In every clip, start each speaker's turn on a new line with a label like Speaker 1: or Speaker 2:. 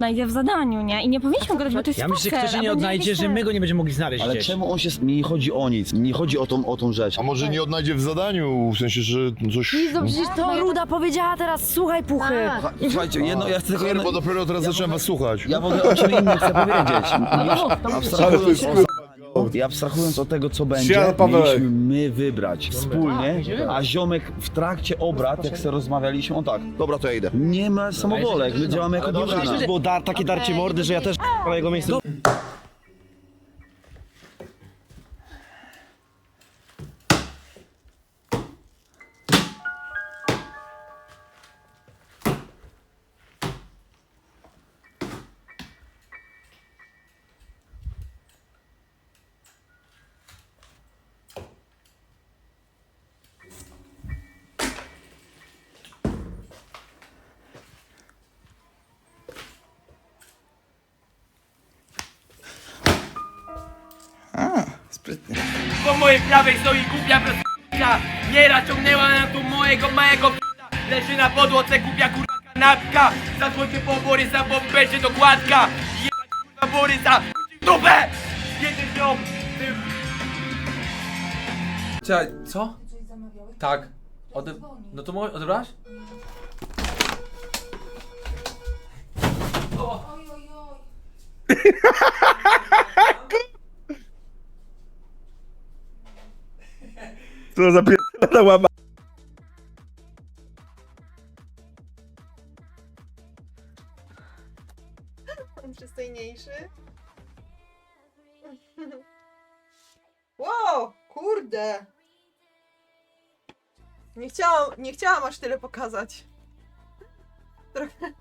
Speaker 1: znajdzie w zadaniu, nie? I nie powinniśmy go dać, bo to jest
Speaker 2: Ja myślę, że ktoś się
Speaker 1: a
Speaker 2: nie
Speaker 1: będzie
Speaker 2: odnajdzie,
Speaker 1: jakiś
Speaker 2: że
Speaker 1: ten-
Speaker 2: my go nie będziemy mogli znaleźć
Speaker 3: Ale
Speaker 2: gdzieś.
Speaker 3: czemu on się... Mi nie chodzi o nic, mi nie chodzi o tą, o tą rzecz.
Speaker 4: A może nie odnajdzie w zadaniu, w sensie, że coś...
Speaker 5: No przecież to Ruda powiedziała teraz, słuchaj puchy.
Speaker 3: Słucha- Słuchajcie, jedno, ja chcę tylko jedno...
Speaker 4: Bo dopiero teraz zacząłem was słuchać.
Speaker 3: Ja w ogóle o czym innym chcę powiedzieć.
Speaker 4: Ale
Speaker 3: Abstrahując,
Speaker 4: to jest
Speaker 3: od, i abstrahując od tego, co będzie,
Speaker 4: Siada, Pawełek.
Speaker 3: mieliśmy my wybrać wspólnie, a ziomek w trakcie obrad, jak sobie rozmawialiśmy, on tak,
Speaker 4: Dobra, to ja idę.
Speaker 3: nie ma samowolek, my działamy jako drużyna.
Speaker 2: Było dar, takie darcie mordy, że ja też na jego miejscu.
Speaker 6: Po mojej prawej stoi głupia prostytutka Niera ciągnęła na tu mojego małego k***a. Leży na podłodze głupia kurwa kanapka Zadzwońcie po Borysa, bo będzie dokładka Jebać kurwa Borysa Dupę! Jedzie się ty...
Speaker 7: Czekaj, co? Tak. Ode... No to mo- odebrałaś?
Speaker 4: To zapierdala łama.
Speaker 8: przystojniejszy. Wow, kurde. Nie chciałam, nie chciałam aż tyle pokazać. Trochę.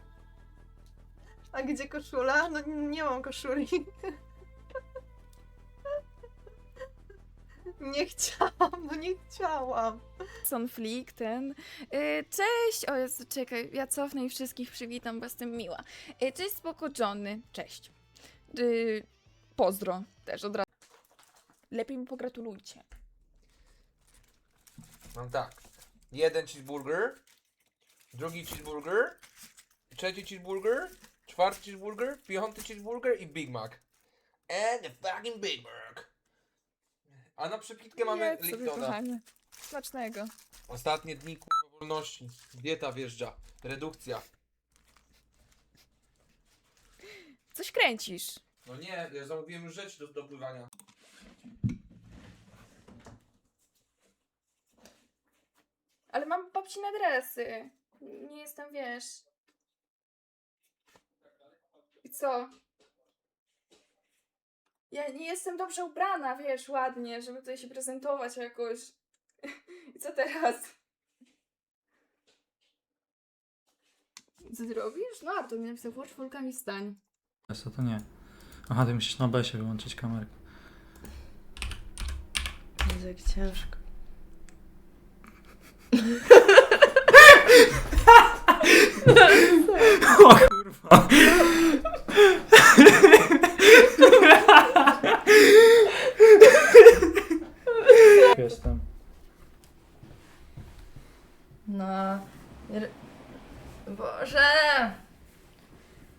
Speaker 8: A gdzie koszula? No nie mam koszuli. Nie chciałam, no nie chciałam.
Speaker 5: Sonflik, ten. Y, cześć! O Jezu, czekaj, ja cofnę i wszystkich przywitam, bo jestem miła. Y, cześć, spoko Johnny. Cześć. Y, pozdro też od razu. Lepiej mi pogratulujcie.
Speaker 7: Mam tak. Jeden cheeseburger, drugi cheeseburger, trzeci cheeseburger, czwarty cheeseburger, piąty cheeseburger i Big Mac. And the fucking Big Mac. A na przepitkę mamy
Speaker 5: Jedz sobie,
Speaker 7: Liptona.
Speaker 5: kochanie. Smacznego.
Speaker 7: Ostatnie dni kurwa wolności. Dieta wjeżdża. Redukcja.
Speaker 5: Coś kręcisz.
Speaker 7: No nie, ja zamówiłem już rzeczy do, do pływania.
Speaker 5: Ale mam babci adresy. Nie jestem, wiesz. I co? Ja nie jestem dobrze ubrana, wiesz, ładnie, żeby tutaj się prezentować jakoś. I co teraz? Co ty robisz? No, a to mi napisał, włącz folkami stań.
Speaker 9: Co to nie? Aha, ty musisz na besie wyłączyć kamerkę.
Speaker 8: Jezu, jak ciężko.
Speaker 9: O kurwa. Jestem.
Speaker 10: No. Boże!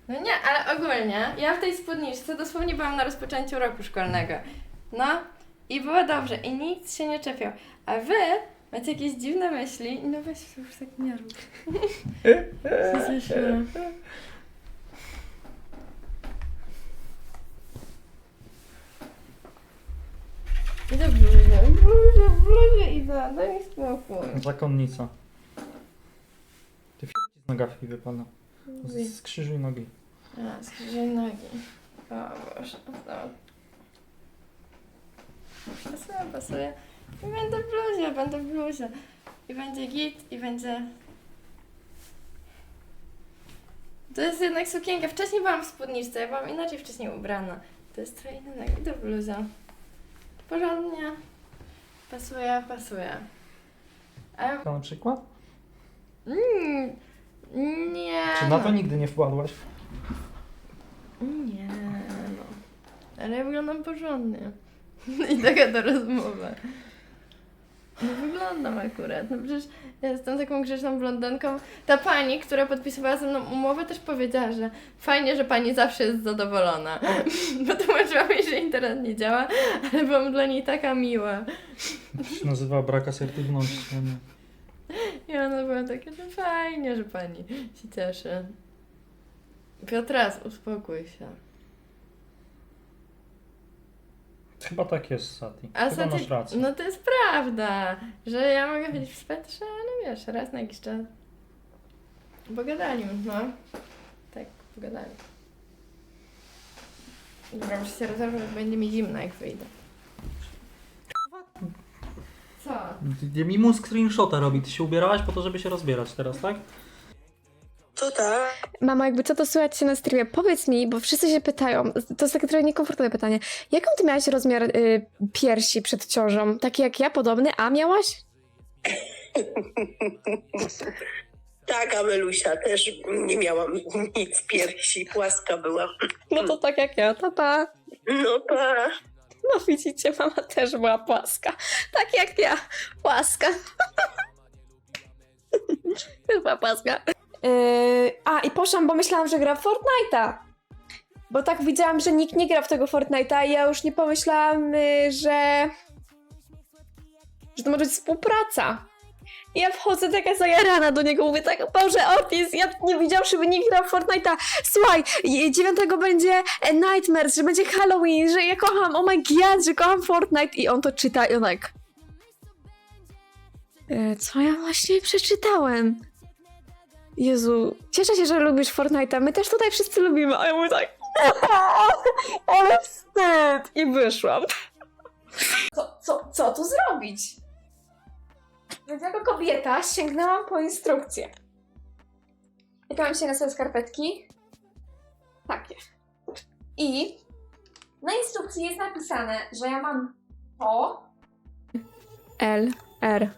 Speaker 10: No nie, ale ogólnie, ja w tej spódniczce dosłownie byłam na rozpoczęciu roku szkolnego. No i było dobrze i nic się nie czepiał. A wy macie jakieś dziwne myśli. No weź to już tak nie rób. Się zmyśliłam. I do bluzie, bluzie, bluzie i za, daj mi spokój.
Speaker 9: Zakonnica. Nogawki wypada. Z- Skrzyżuj nogi.
Speaker 10: A, skrzyżej nogi. O Boże, no. Pasuje, pasuje. I będę w bluzie, będę w bluzie. I będzie git, i będzie... To jest jednak sukienka. Wcześniej byłam w spódniczce, ja byłam inaczej wcześniej ubrana. To jest trochę innego. I do bluzia. Porządnie. Pasuje, pasuje. A...
Speaker 9: To na przykład?
Speaker 10: Mm, nie.
Speaker 9: Czy na
Speaker 10: no.
Speaker 9: to nigdy nie wpadłaś?
Speaker 10: Nie, no. Ale ja wyglądam porządnie. I taka to rozmowa. No wyglądam akurat. No przecież ja jestem taką grzeczną blondynką. Ta pani, która podpisywała ze mną umowę, też powiedziała, że fajnie, że pani zawsze jest zadowolona. Bo tłumaczyła mi, że internet nie działa, ale byłam dla niej taka miła.
Speaker 9: To się nazywa brak asertywności.
Speaker 10: I ona była taka, że fajnie, że pani się cieszy. Piotras, uspokój się.
Speaker 9: Chyba tak jest, Sati.
Speaker 10: A
Speaker 9: Chyba
Speaker 10: Sati-
Speaker 9: masz rację.
Speaker 10: No to jest prawda, że ja mogę chodzić w swetrze, no wiesz, raz na jakiś czas. Pogadali, no. Tak, pogadali. Dobra, muszę się rozerwać, bo będzie mi zimno jak wyjdę. Co?
Speaker 9: Ty mi mózg screenshota robi. Ty się ubierałaś po to, żeby się rozbierać teraz, tak?
Speaker 11: Mamo, jakby co to słychać się na streamie? Powiedz mi, bo wszyscy się pytają, to jest takie trochę niekomfortowe pytanie. Jaką ty miałaś rozmiar y, piersi przed ciążą? Taki jak ja, podobny, a miałaś?
Speaker 12: Tak, Amelusia, też nie miałam nic piersi, płaska była.
Speaker 11: No to tak jak ja, tata.
Speaker 12: No pa.
Speaker 11: No widzicie, mama też była płaska. Tak jak ja, płaska. Była płaska. Yy, a, i poszłam, bo myślałam, że gra w Fortnite'a. Bo tak widziałam, że nikt nie gra w tego Fortnite'a i ja już nie pomyślałam, yy, że... że to może być współpraca. Ja wchodzę taka zajarana do niego, mówię tak, Boże, Otis, ja nie widziałam, żeby nikt grał Fortnite'a. Słuchaj, i- dziewiątego będzie e, Nightmares, że będzie Halloween, że ja kocham, oh my god, że kocham Fortnite. I on to czyta i on tak... E, co ja właśnie przeczytałem? Jezu, cieszę się, że lubisz Fortnite'a, my też tutaj wszyscy lubimy. A ja mówię tak... Ale wstyd! I wyszłam. Co, co, co tu zrobić? Więc jako kobieta sięgnęłam po instrukcję. Mam się na sobie skarpetki? Takie. I na instrukcji jest napisane, że ja mam to. L, R.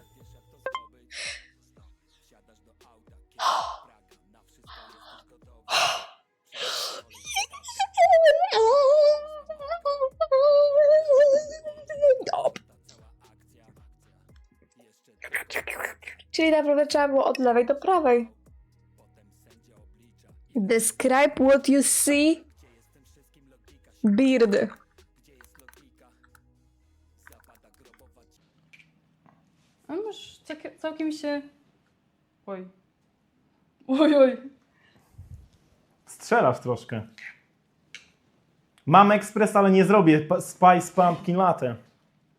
Speaker 11: Czyli naprawdę trzeba było od lewej do prawej. Describe what you see. Beard.
Speaker 13: A masz całkiem, całkiem się... Oj. Oj, oj.
Speaker 14: Strzelasz troszkę. Mam ekspres, ale nie zrobię pa- Spice Pumpkin Latte.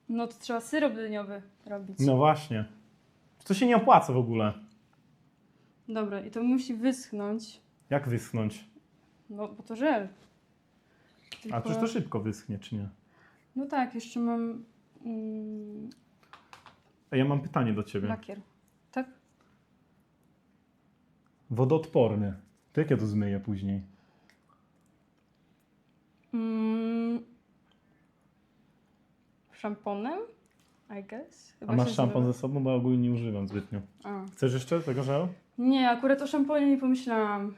Speaker 13: No to trzeba syrop dyniowy robić.
Speaker 14: No właśnie. To się nie opłaca w ogóle.
Speaker 13: Dobra, i to musi wyschnąć.
Speaker 14: Jak wyschnąć?
Speaker 13: No, bo to żel.
Speaker 14: A
Speaker 13: Tylko-
Speaker 14: przecież to szybko wyschnie, czy nie?
Speaker 13: No tak, jeszcze mam mm,
Speaker 14: A ja mam pytanie do ciebie.
Speaker 13: lakier. Tak?
Speaker 14: Wodoodporny. To jak ja to zmyję później?
Speaker 13: Mm, szamponem? I guess?
Speaker 14: A
Speaker 13: Chyba
Speaker 14: masz
Speaker 13: się
Speaker 14: szampon ze sobą? Bo ogólnie nie używam zbytnio.
Speaker 13: A.
Speaker 14: Chcesz jeszcze tego żelu?
Speaker 13: Nie, akurat o szamponie nie pomyślałam.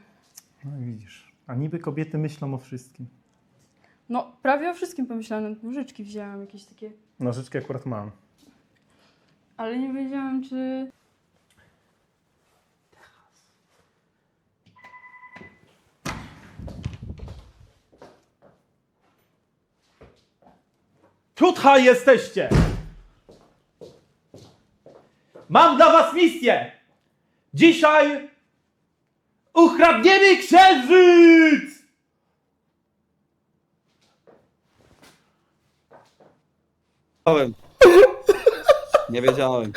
Speaker 14: No i widzisz. A niby kobiety myślą o wszystkim.
Speaker 13: No, prawie o wszystkim pomyślałam. Nożyczki wzięłam, jakieś takie.
Speaker 14: Nożyczki akurat mam.
Speaker 13: Ale nie wiedziałam, czy...
Speaker 14: Tutaj jesteście! Mam dla was misję! Dzisiaj ukradniemy księżyc!
Speaker 3: Nie wiedziałem.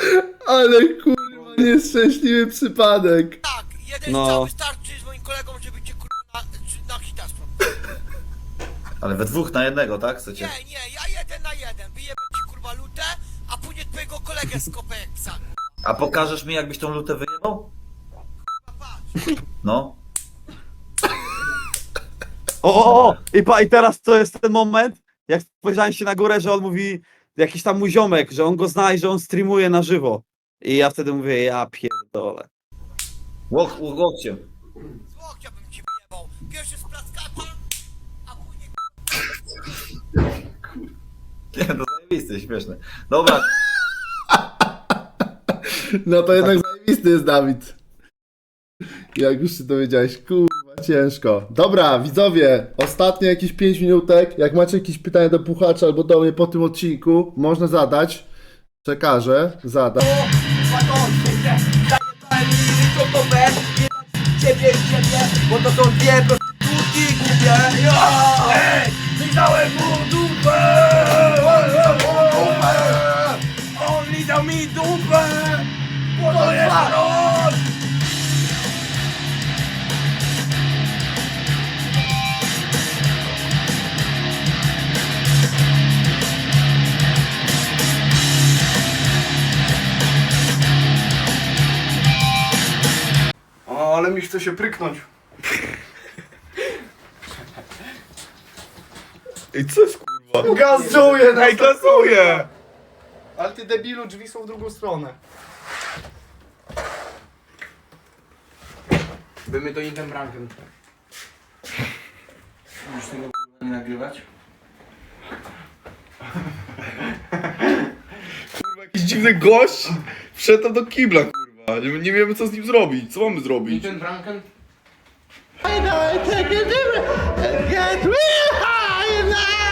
Speaker 15: Ale kurwa, nieszczęśliwy przypadek.
Speaker 7: Jeden
Speaker 3: No.
Speaker 7: strzał wystarczy z moim kolegą, żeby cię kurwa na, na hita
Speaker 3: Ale we dwóch na jednego, tak? Chcecie?
Speaker 7: Nie, nie, ja jeden na jeden. Wyjebę ci kurwa lutę, a później twojego kolegę skopę jak psa.
Speaker 3: A pokażesz mi, jakbyś tą lutę wyjebał? No. O, o, o! I, pa, I teraz to jest ten moment, jak spojrzałem się na górę, że on mówi, jakiś tam mój ziomek, że on go zna i że on streamuje na żywo. I ja wtedy mówię, ja pierdolę. Łok, łokciem.
Speaker 7: Z łokcia bym ci wyjebał. Pierwszy z plackata, a później
Speaker 3: Nie, no zajebiste, śmieszne. Dobra.
Speaker 15: No to jednak zajebisty jest Dawid. Jak już się dowiedziałeś, kurwa, ciężko. Dobra, widzowie, ostatnie jakieś 5 minutek. Jak macie jakieś pytania do puchacza albo do mnie po tym odcinku, można zadać. Przekażę, zadać.
Speaker 6: Ciebie, ciebie, bo to są dwie prostytutki głupie Ej, lizałem mu dupę
Speaker 8: ale mi chce się pryknąć.
Speaker 15: I co jest kurwa?
Speaker 8: Gazuję,
Speaker 15: Ej, gazuję!
Speaker 8: Ale ty debilu, drzwi są w drugą stronę.
Speaker 6: Bymy to intem rankiem Już tego nie nagrywać?
Speaker 15: Kurwa, jakiś dziwny gość wszedł tam do kibla, nie, nie wiemy co z nim zrobić, co mamy zrobić?
Speaker 6: Ten Franken?
Speaker 8: I know I take a. Get real high now.